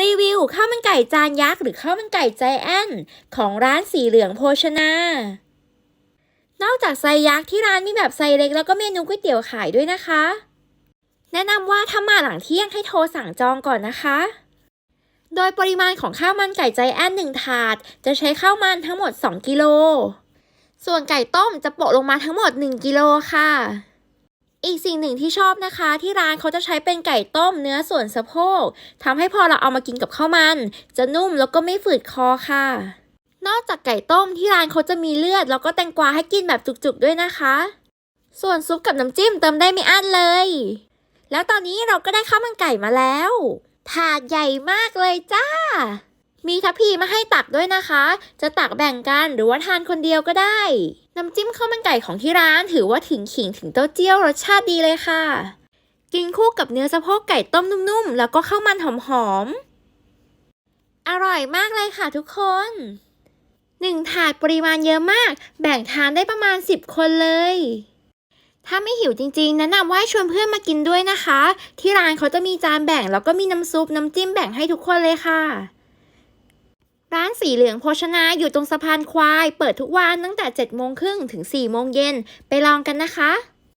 รีวิวข้าวมันไก่จานยักษ์หรือข้าวมันไก่ใจแอนของร้านสีเหลืองโภชนา นอกจากไซส์ยักษ์ที่ร้านมีแบบไซส์เล็กแล้วก็เมนูก๋วยเตี๋ยวขายด้วยนะคะ แนะนำว่าถ้ามาหลังเที่ยงให้โทรสั่งจองก่อนนะคะ โดยปริมาณของข้าวมันไก่ใจแอนหนึ่งถาด จะใช้ข้าวมันทั้งหมด 2 กิโล ส่วนไก่ต้มจะโปะลงมาทั้งหมด 1 กิโลค่ะ อีกสิ่งหนึ่งที่ชอบนะคะ ที่ร้านเขาจะใช้เป็นไก่ต้มเนื้อส่วนสะโพกทำให้พอเราเอามากินกับข้าวมัน จะนุ่มแล้วก็ไม่ฝืดคอค่ะ นอกจากไก่ต้มที่ร้านเขาจะมีเลือด แล้วก็แตงกวาให้กินแบบจุกๆด้วยนะคะ ส่วนซุปกับน้ำจิ้มเติมได้ไม่อั้นเลย แล้วตอนนี้เราก็ได้ข้าวมันไก่มาแล้วถาดใหญ่มากเลยจ้า มีทัพพีมาให้ตักด้วยนะคะ จะตักแบ่งกันหรือว่าทานคนเดียวก็ได้ น้ำจิ้มข้าวมันไก่ของที่ร้านถือว่าถึงขิงถึงเต้าเจี้ยวรสชาติดีเลยค่ะ กินคู่กับเนื้อสะโพกไก่ต้มนุ่มๆ แล้วก็ข้าวมันหอมๆ อร่อยมากเลยค่ะทุกคนหนึ่งถาดปริมาณเยอะมาก แบ่งทานได้ประมาณ 10 คนเลย ถ้าไม่หิวจริงๆแนะนำว่าชวนเพื่อนมากินด้วยนะคะ ที่ร้านเขาจะมีจานแบ่งแล้วก็มีน้ำซุปน้ำจิ้มแบ่งให้ทุกคนเลยค่ะ ร้านสีเหลืองโภชนาอยู่ตรงสะพานควาย เปิดทุกวันตั้งแต่7โมงครึ่งถึง4โมงเย็นไปลองกันนะคะ